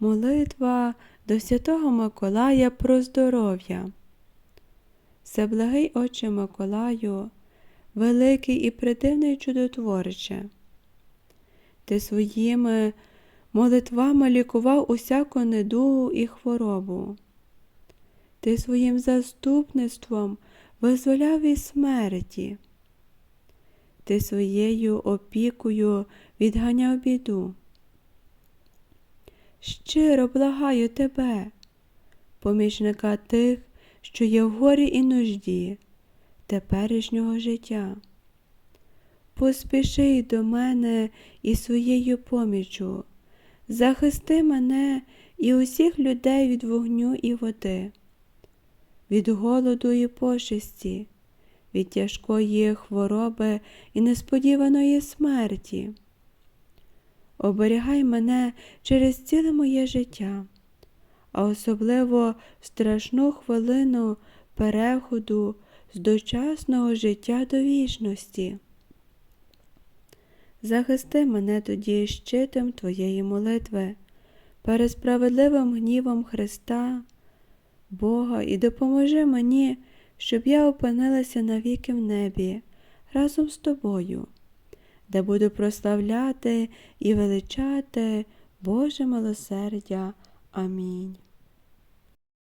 Молитва до Святого Миколая про здоров'я. Всеблагий Отче Миколаю, великий і придивний чудотворче. Ти своїми молитвами лікував усяку недугу і хворобу. Ти своїм заступництвом визволяв від смерті. Ти своєю опікою відганяв біду. Щиро благаю тебе, помічника тих, що є в горі і нужді теперішнього життя. Поспіши до мене і своєю поміччю, захисти мене і усіх людей від вогню і води, від голоду і пошесті, від тяжкої хвороби і несподіваної смерті. Оберігай мене через ціле моє життя, а особливо в страшну хвилину переходу з дочасного життя до вічності. Захисти мене тоді щитом Твоєї молитви, перед справедливим гнівом Христа, Бога, і допоможи мені, щоб я опинилася навіки в небі разом з тобою, де буду прославляти і величати Боже милосердя. Амінь.